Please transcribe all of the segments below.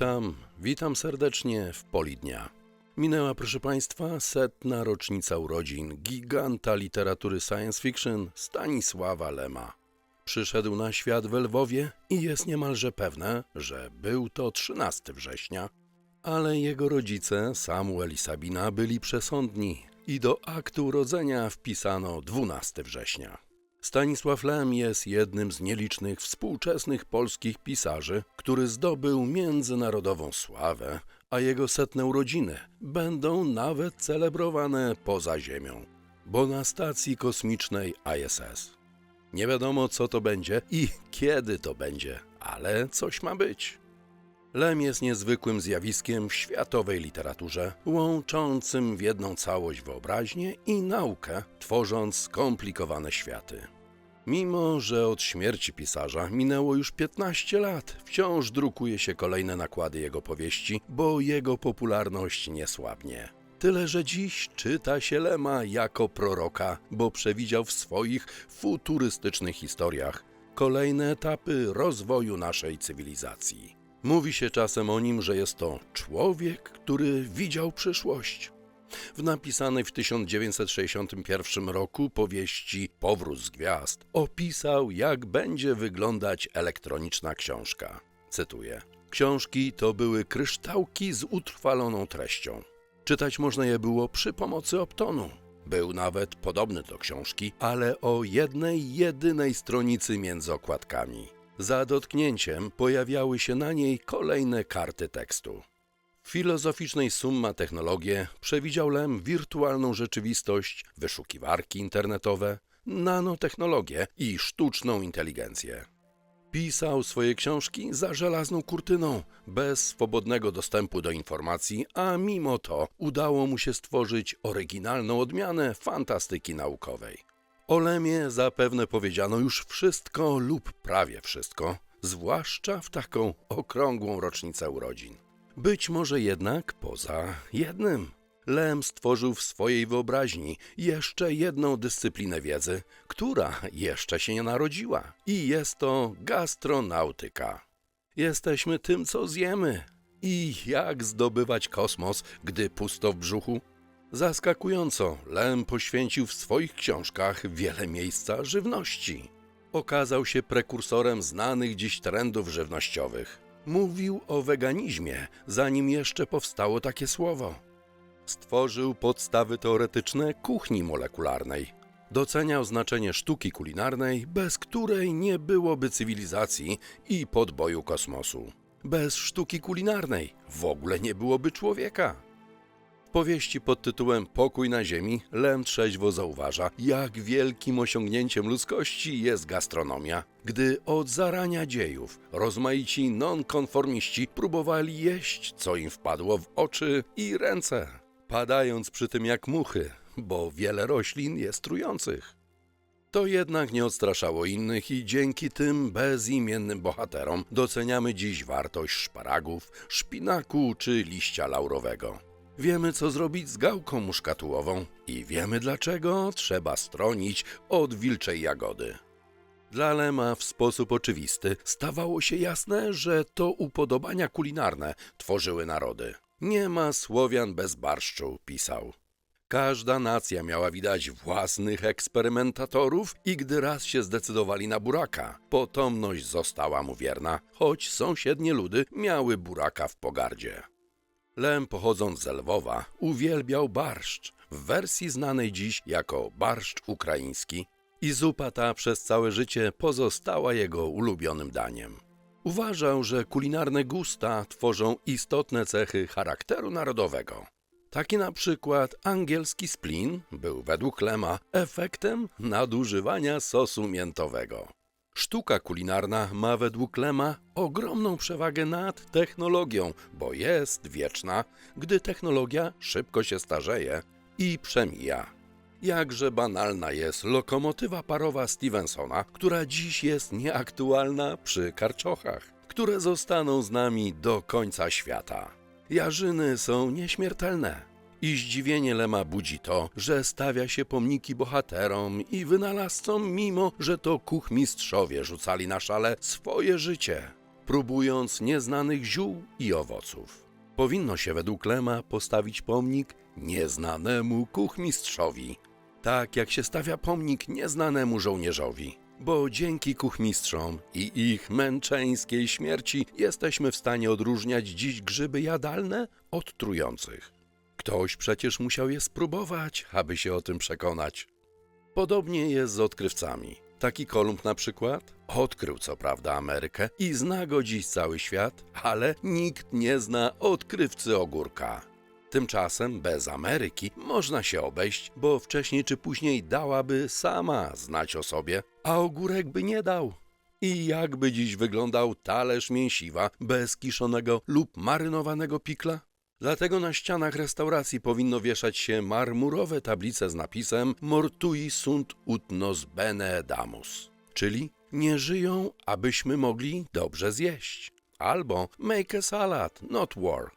Witam, witam serdecznie w Poli Dnia. Minęła, proszę Państwa, setna rocznica urodzin giganta literatury science fiction Stanisława Lema. Przyszedł na świat w Lwowie i jest niemalże pewne, że był to 13 września, ale jego rodzice, Samuel i Sabina, byli przesądni i do aktu urodzenia wpisano 12 września. Stanisław Lem jest jednym z nielicznych współczesnych polskich pisarzy, który zdobył międzynarodową sławę, a jego setne urodziny będą nawet celebrowane poza Ziemią, bo na stacji kosmicznej ISS. Nie wiadomo co to będzie i kiedy to będzie, ale coś ma być. Lem jest niezwykłym zjawiskiem w światowej literaturze, łączącym w jedną całość wyobraźnię i naukę, tworząc skomplikowane światy. Mimo, że od śmierci pisarza minęło już 15 lat, wciąż drukuje się kolejne nakłady jego powieści, bo jego popularność nie słabnie. Tyle, że dziś czyta się Lema jako proroka, bo przewidział w swoich futurystycznych historiach kolejne etapy rozwoju naszej cywilizacji. Mówi się czasem o nim, że jest to człowiek, który widział przyszłość. W napisanej w 1961 roku powieści Powrót z Gwiazd opisał, jak będzie wyglądać elektroniczna książka. Cytuję: Książki to były kryształki z utrwaloną treścią. Czytać można je było przy pomocy optonu. Był nawet podobny do książki, ale o jednej jedynej stronicy między okładkami. Za dotknięciem pojawiały się na niej kolejne karty tekstu. W filozoficznej Summa Technologie przewidział Lem wirtualną rzeczywistość, wyszukiwarki internetowe, nanotechnologię i sztuczną inteligencję. Pisał swoje książki za żelazną kurtyną, bez swobodnego dostępu do informacji, a mimo to udało mu się stworzyć oryginalną odmianę fantastyki naukowej. O Lemie zapewne powiedziano już wszystko lub prawie wszystko, zwłaszcza w taką okrągłą rocznicę urodzin. Być może jednak poza jednym. Lem stworzył w swojej wyobraźni jeszcze jedną dyscyplinę wiedzy, która jeszcze się nie narodziła. I jest to gastronautyka. Jesteśmy tym, co zjemy. I jak zdobywać kosmos, gdy pusto w brzuchu? Zaskakująco, Lem poświęcił w swoich książkach wiele miejsca żywności. Okazał się prekursorem znanych dziś trendów żywnościowych. Mówił o weganizmie, zanim jeszcze powstało takie słowo. Stworzył podstawy teoretyczne kuchni molekularnej. Doceniał znaczenie sztuki kulinarnej, bez której nie byłoby cywilizacji i podboju kosmosu. Bez sztuki kulinarnej w ogóle nie byłoby człowieka. Powieści pod tytułem Pokój na Ziemi Lem trzeźwo zauważa, jak wielkim osiągnięciem ludzkości jest gastronomia, gdy od zarania dziejów rozmaici nonkonformiści próbowali jeść, co im wpadło w oczy i ręce, padając przy tym jak muchy, bo wiele roślin jest trujących. To jednak nie odstraszało innych i dzięki tym bezimiennym bohaterom doceniamy dziś wartość szparagów, szpinaku czy liścia laurowego. Wiemy, co zrobić z gałką muszkatułową i wiemy, dlaczego trzeba stronić od wilczej jagody. Dla Lema w sposób oczywisty stawało się jasne, że to upodobania kulinarne tworzyły narody. Nie ma Słowian bez barszczu, pisał. Każda nacja miała widać własnych eksperymentatorów i gdy raz się zdecydowali na buraka, potomność została mu wierna, choć sąsiednie ludy miały buraka w pogardzie. Lem pochodząc z Lwowa uwielbiał barszcz w wersji znanej dziś jako barszcz ukraiński i zupa ta przez całe życie pozostała jego ulubionym daniem. Uważał, że kulinarne gusta tworzą istotne cechy charakteru narodowego. Taki na przykład angielski splin był według Lema efektem nadużywania sosu miętowego. Sztuka kulinarna ma według Lema ogromną przewagę nad technologią, bo jest wieczna, gdy technologia szybko się starzeje i przemija. Jakże banalna jest lokomotywa parowa Stevensona, która dziś jest nieaktualna przy karczochach, które zostaną z nami do końca świata. Jarzyny są nieśmiertelne. I zdziwienie Lema budzi to, że stawia się pomniki bohaterom i wynalazcom, mimo że to kuchmistrzowie rzucali na szale swoje życie. próbując nieznanych ziół i owoców. Powinno się według Lema postawić pomnik nieznanemu kuchmistrzowi, tak jak się stawia pomnik nieznanemu żołnierzowi. Bo dzięki kuchmistrzom i ich męczeńskiej śmierci jesteśmy w stanie odróżniać dziś grzyby jadalne od trujących. Ktoś przecież musiał je spróbować, aby się o tym przekonać. Podobnie jest z odkrywcami. Taki Kolumb na przykład odkrył co prawda Amerykę i zna go dziś cały świat, ale nikt nie zna odkrywcy ogórka. Tymczasem bez Ameryki można się obejść, bo wcześniej czy później dałaby sama znać o sobie, a ogórek by nie dał. I jakby dziś wyglądał talerz mięsiwa bez kiszonego lub marynowanego pikla? Dlatego na ścianach restauracji powinno wieszać się marmurowe tablice z napisem Mortui sunt ut nos bene edamus, czyli nie żyją, abyśmy mogli dobrze zjeść. Albo make a salad, not war.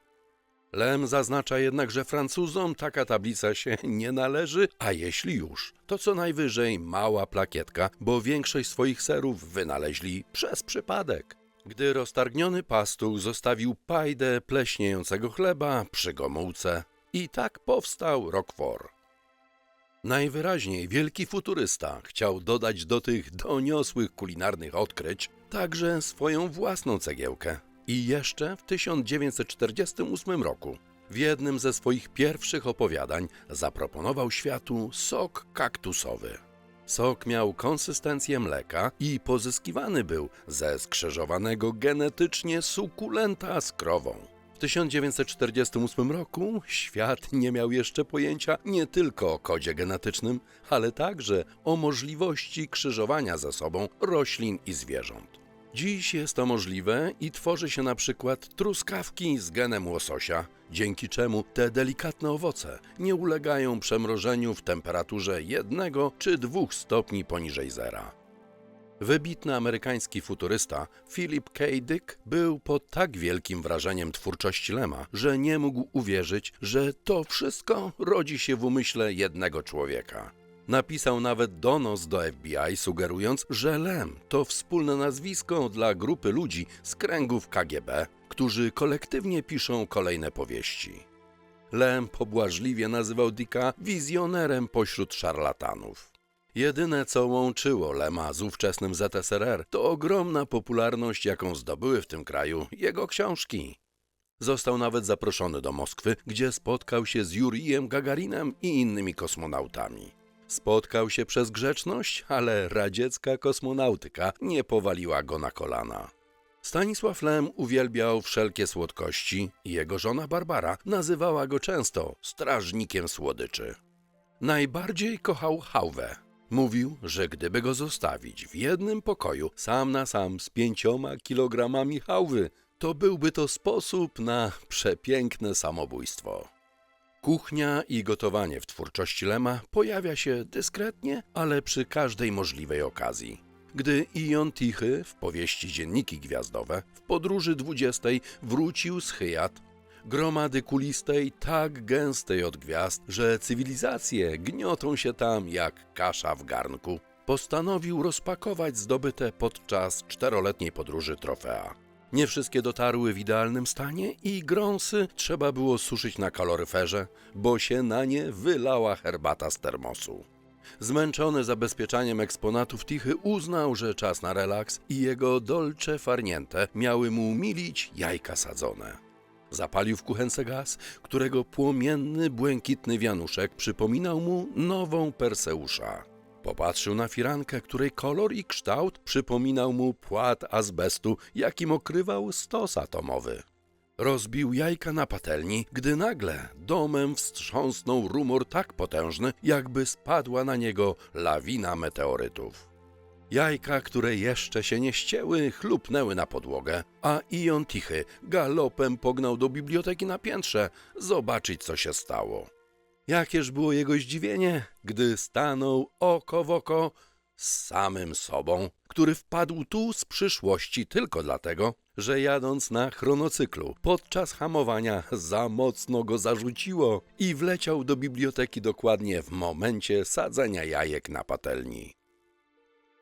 Lem zaznacza jednak, że Francuzom taka tablica się nie należy, a jeśli już, to co najwyżej mała plakietka, bo większość swoich serów wynaleźli przez przypadek. Gdy roztargniony pastuch zostawił pajdę pleśniejącego chleba przy gomułce i tak powstał Roquefort. Najwyraźniej wielki futurysta chciał dodać do tych doniosłych kulinarnych odkryć także swoją własną cegiełkę. I jeszcze w 1948 roku w jednym ze swoich pierwszych opowiadań zaproponował światu sok kaktusowy. Sok miał konsystencję mleka i pozyskiwany był ze skrzyżowanego genetycznie sukulenta z krową. W 1948 roku świat nie miał jeszcze pojęcia nie tylko o kodzie genetycznym, ale także o możliwości krzyżowania ze sobą roślin i zwierząt. Dziś jest to możliwe i tworzy się na przykład truskawki z genem łososia, dzięki czemu te delikatne owoce nie ulegają przemrożeniu w temperaturze jednego czy dwóch stopni poniżej zera. Wybitny amerykański futurysta Philip K. Dick był pod tak wielkim wrażeniem twórczości Lema, że nie mógł uwierzyć, że to wszystko rodzi się w umyśle jednego człowieka. Napisał nawet donos do FBI, sugerując, że Lem to wspólne nazwisko dla grupy ludzi z kręgów KGB, którzy kolektywnie piszą kolejne powieści. Lem pobłażliwie nazywał Dicka wizjonerem pośród szarlatanów. Jedyne, co łączyło Lema z ówczesnym ZSRR, to ogromna popularność, jaką zdobyły w tym kraju jego książki. Został nawet zaproszony do Moskwy, gdzie spotkał się z Jurijem Gagarinem i innymi kosmonautami. Spotkał się przez grzeczność, ale radziecka kosmonautyka nie powaliła go na kolana. Stanisław Lem uwielbiał wszelkie słodkości i jego żona Barbara nazywała go często strażnikiem słodyczy. Najbardziej kochał hałwę. Mówił, że gdyby go zostawić w jednym pokoju, sam na sam z pięcioma kilogramami hałwy, to byłby to sposób na przepiękne samobójstwo. Kuchnia i gotowanie w twórczości Lema pojawia się dyskretnie, ale przy każdej możliwej okazji. Gdy Ion Tichy w powieści Dzienniki Gwiazdowe w podróży 20 wrócił z Hyjat, gromady kulistej tak gęstej od gwiazd, że cywilizacje gniotą się tam jak kasza w garnku, postanowił rozpakować zdobyte podczas czteroletniej podróży trofea. Nie wszystkie dotarły w idealnym stanie i grąsy trzeba było suszyć na kaloryferze, bo się na nie wylała herbata z termosu. Zmęczony zabezpieczaniem eksponatów Tichy uznał, że czas na relaks i jego dolce farniente miały mu umilić jajka sadzone. Zapalił w kuchence gaz, którego płomienny, błękitny wianuszek przypominał mu nową Perseusza. Popatrzył na firankę, której kolor i kształt przypominał mu płat azbestu, jakim okrywał stos atomowy. Rozbił jajka na patelni, gdy nagle domem wstrząsnął rumor tak potężny, jakby spadła na niego lawina meteorytów. Jajka, które jeszcze się nie ścięły, chlupnęły na podłogę, a Ion Tichy galopem pognał do biblioteki na piętrze zobaczyć, co się stało. Jakież było jego zdziwienie, gdy stanął oko w oko z samym sobą, który wpadł tu z przyszłości tylko dlatego, że jadąc na chronocyklu podczas hamowania za mocno go zarzuciło i wleciał do biblioteki dokładnie w momencie sadzenia jajek na patelni.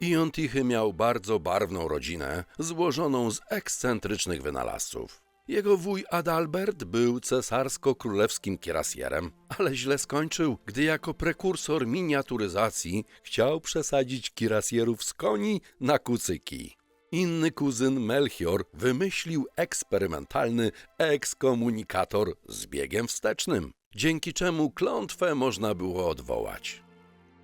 Ion Tichy miał bardzo barwną rodzinę, złożoną z ekscentrycznych wynalazców. Jego wuj Adalbert był cesarsko-królewskim kierasjerem, ale źle skończył, gdy jako prekursor miniaturyzacji chciał przesadzić kirasjerów z koni na kucyki. Inny kuzyn Melchior wymyślił eksperymentalny ekskomunikator z biegiem wstecznym, dzięki czemu klątwę można było odwołać.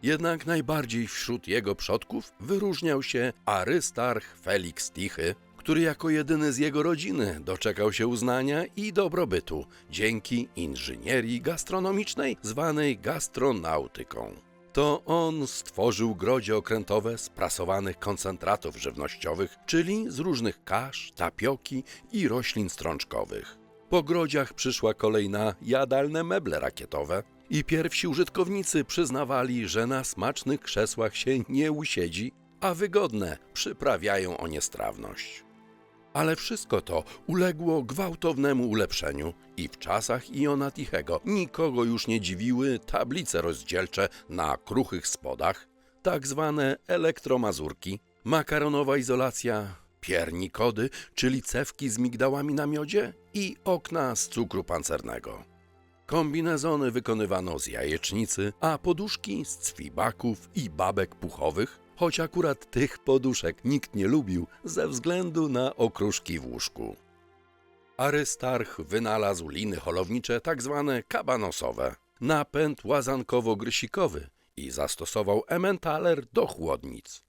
Jednak najbardziej wśród jego przodków wyróżniał się Arystarch Felix Tichy, który jako jedyny z jego rodziny doczekał się uznania i dobrobytu dzięki inżynierii gastronomicznej zwanej gastronautyką. To on stworzył grodzie okrętowe z prasowanych koncentratów żywnościowych, czyli z różnych kasz, tapioki i roślin strączkowych. Po grodziach przyszła kolej na jadalne meble rakietowe i pierwsi użytkownicy przyznawali, że na smacznych krzesłach się nie usiedzi, a wygodne przyprawiają o niestrawność. Ale wszystko to uległo gwałtownemu ulepszeniu i w czasach Iona Tichego nikogo już nie dziwiły tablice rozdzielcze na kruchych spodach, tak zwane elektromazurki, makaronowa izolacja, piernikody, czyli cewki z migdałami na miodzie i okna z cukru pancernego. Kombinezony wykonywano z jajecznicy, a poduszki z cwibaków i babek puchowych, choć akurat tych poduszek nikt nie lubił ze względu na okruszki w łóżku. Arystarch wynalazł liny holownicze tak zwane kabanosowe, napęd łazankowo-grysikowy i zastosował ementaler do chłodnic.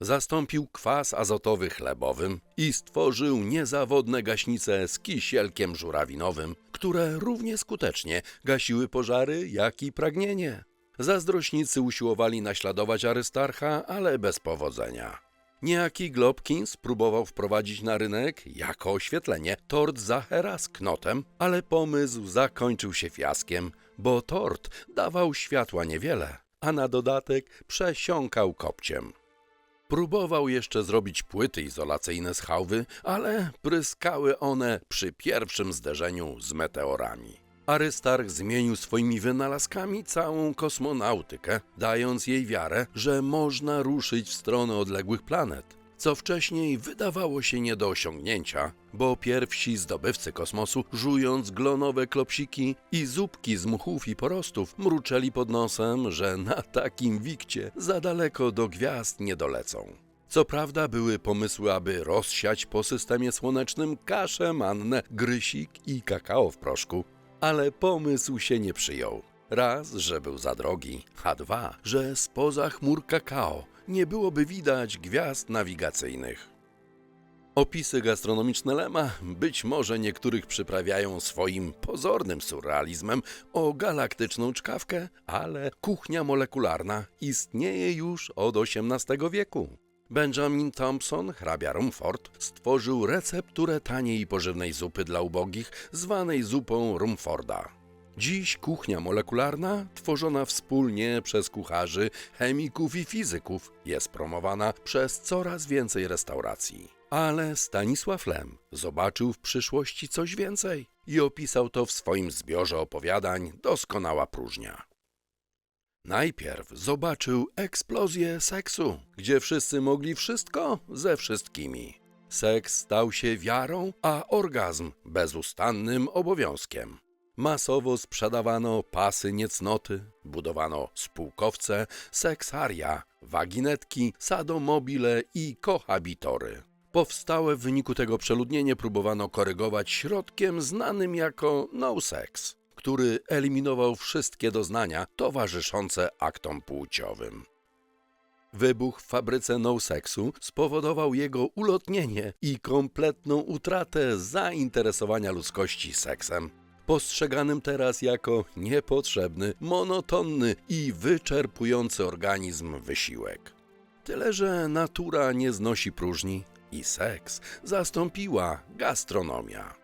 Zastąpił kwas azotowy chlebowym i stworzył niezawodne gaśnice z kisielkiem żurawinowym, które równie skutecznie gasiły pożary, jak i pragnienie. Zazdrośnicy usiłowali naśladować Arystarcha, ale bez powodzenia. Niejaki Globkins próbował wprowadzić na rynek, jako oświetlenie, tort Zachera z knotem, ale pomysł zakończył się fiaskiem, bo tort dawał światła niewiele, a na dodatek przesiąkał kopciem. Próbował jeszcze zrobić płyty izolacyjne z hałwy, ale pryskały one przy pierwszym zderzeniu z meteorami. Arystarch zmienił swoimi wynalazkami całą kosmonautykę, dając jej wiarę, że można ruszyć w stronę odległych planet, co wcześniej wydawało się nie do osiągnięcia, bo pierwsi zdobywcy kosmosu, żując glonowe klopsiki i zupki z muchów i porostów, mruczeli pod nosem, że na takim wikcie za daleko do gwiazd nie dolecą. Co prawda były pomysły, aby rozsiać po systemie słonecznym kaszę, mannę, grysik i kakao w proszku, ale pomysł się nie przyjął. Raz, że był za drogi, a dwa, że spoza chmur kakao nie byłoby widać gwiazd nawigacyjnych. Opisy gastronomiczne Lema być może niektórych przyprawiają swoim pozornym surrealizmem o galaktyczną czkawkę, ale kuchnia molekularna istnieje już od XVIII wieku. Benjamin Thompson, hrabia Rumford, stworzył recepturę taniej i pożywnej zupy dla ubogich, zwanej zupą Rumforda. Dziś kuchnia molekularna, tworzona wspólnie przez kucharzy, chemików i fizyków, jest promowana przez coraz więcej restauracji. Ale Stanisław Lem zobaczył w przyszłości coś więcej i opisał to w swoim zbiorze opowiadań Doskonała próżnia. Najpierw zobaczył eksplozję seksu, gdzie wszyscy mogli wszystko ze wszystkimi. Seks stał się wiarą, a orgazm bezustannym obowiązkiem. Masowo sprzedawano pasy niecnoty, budowano spółkowce, seksaria, waginetki, sadomobile i kohabitory. Powstałe w wyniku tego przeludnienie próbowano korygować środkiem znanym jako no sex, który eliminował wszystkie doznania towarzyszące aktom płciowym. Wybuch w fabryce no seksu spowodował jego ulotnienie i kompletną utratę zainteresowania ludzkości seksem, postrzeganym teraz jako niepotrzebny, monotonny i wyczerpujący organizm wysiłek. Tyle, że natura nie znosi próżni i seks zastąpiła gastronomia.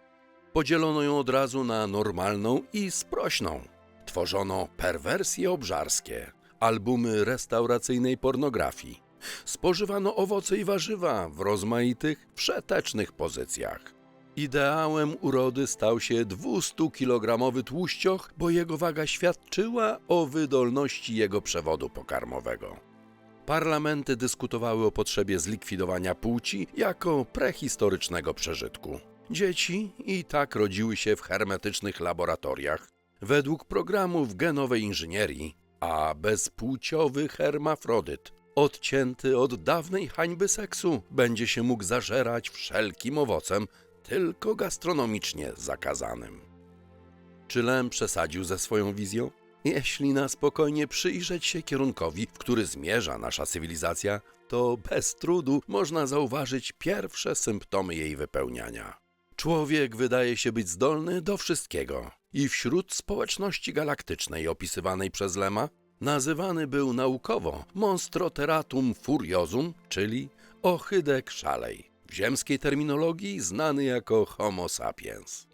Podzielono ją od razu na normalną i sprośną. Tworzono perwersje obżarskie, albumy restauracyjnej pornografii. Spożywano owoce i warzywa w rozmaitych, wszetecznych pozycjach. Ideałem urody stał się 200-kilogramowy tłuścioch, bo jego waga świadczyła o wydolności jego przewodu pokarmowego. Parlamenty dyskutowały o potrzebie zlikwidowania płci jako prehistorycznego przeżytku. Dzieci i tak rodziły się w hermetycznych laboratoriach, według programów genowej inżynierii, a bezpłciowy hermafrodyt, odcięty od dawnej hańby seksu, będzie się mógł zażerać wszelkim owocem, tylko gastronomicznie zakazanym. Czy Lem przesadził ze swoją wizją? Jeśli na spokojnie przyjrzeć się kierunkowi, w który zmierza nasza cywilizacja, to bez trudu można zauważyć pierwsze symptomy jej wypełniania. Człowiek wydaje się być zdolny do wszystkiego i wśród społeczności galaktycznej opisywanej przez Lema nazywany był naukowo Monstroteratum furiosum, czyli ochydek szalej, w ziemskiej terminologii znany jako Homo sapiens.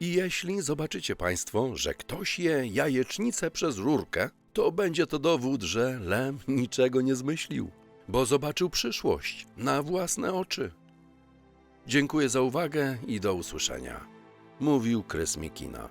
I jeśli zobaczycie Państwo, że ktoś je jajecznicę przez rurkę, to będzie to dowód, że Lem niczego nie zmyślił, bo zobaczył przyszłość na własne oczy. Dziękuję za uwagę i do usłyszenia. Mówił Krys Mikina.